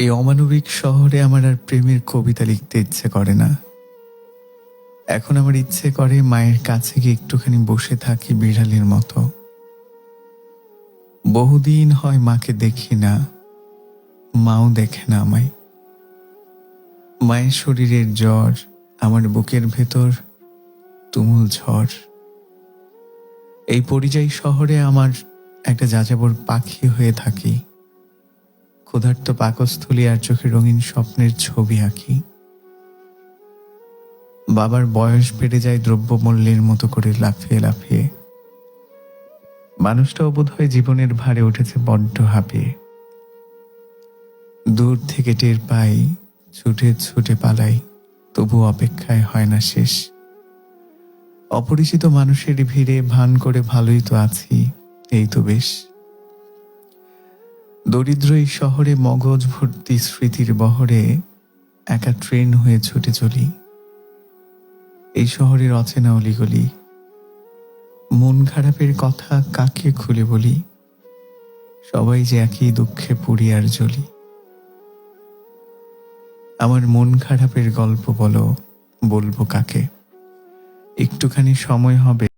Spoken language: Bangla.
এই অমানবিক শহরে আমার আর প্রেমের কবিতা লিখতে ইচ্ছে করে না। এখন আমার ইচ্ছে করে মায়ের কাছে গিয়ে একটুখানি বসে থাকি বিড়ালের মতো। বহুদিন হয় মাকে দেখি না, মাও দেখে না আমায়। মায়ের শরীরের জ্বর, আমার বুকের ভেতর তুমুল ঝড়। এই পরিযায়ী শহরে আমার একটা যাযাবর পাখি হয়ে থাকি। ক্ষুধার্ত পাকস্থলী আর চোখে রঙিন স্বপ্নের ছবি আঁকি। বাবার বয়স বেড়ে যায় দ্রব্যমূল্যের মতো করে লাফিয়ে লাফিয়ে। মানুষটাও বোধ হয় জীবনের ভারে উঠেছে বড্ড হাঁপিয়ে। দূর থেকে টের পাই, ছুটে ছুটে পালাই, তবু অপেক্ষায় হয় না শেষ। অপরিচিত মানুষের ভিড়ে ভান করে ভালোই তো আছি, এই তো বেশ। দরিদ্র এই শহরে মগজ ভর্তি স্মৃতির বহরে একা ট্রেন হয়ে ছুটে চলি। এই শহরের অচেনা অলিগলি, মন খারাপের কথা কাকে খুলে বলি? সবাই যে একই দুঃখে পুড়ি আর জ্বলি। আমার মন খারাপের গল্প বলো, বলব কাকে? একটুখানি সময় হবে।